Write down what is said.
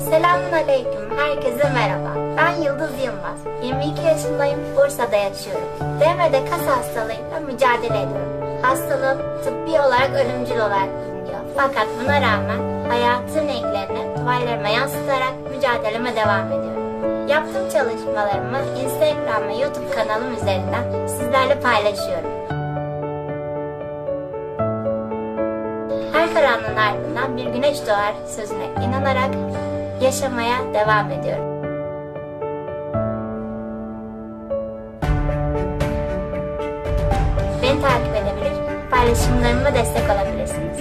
Selamun Aleyküm, herkese merhaba. Ben Yıldız Yılmaz. 22 yaşındayım, Bursa'da yaşıyorum. DM'de kas hastalığıyla mücadele ediyorum. Hastalığım tıbbi olarak ölümcül olarak biliniyor. Fakat buna rağmen hayatın renklerini duvarlarıma yansıtarak mücadeleme devam ediyorum. Yaptığım çalışmalarımı Instagram ve YouTube kanalım üzerinden sizlerle paylaşıyorum. Her karanlığın ardından bir güneş doğar sözüne inanarak yaşamaya devam ediyorum. Beni takip edebilir, paylaşımlarıma destek olabilirsiniz.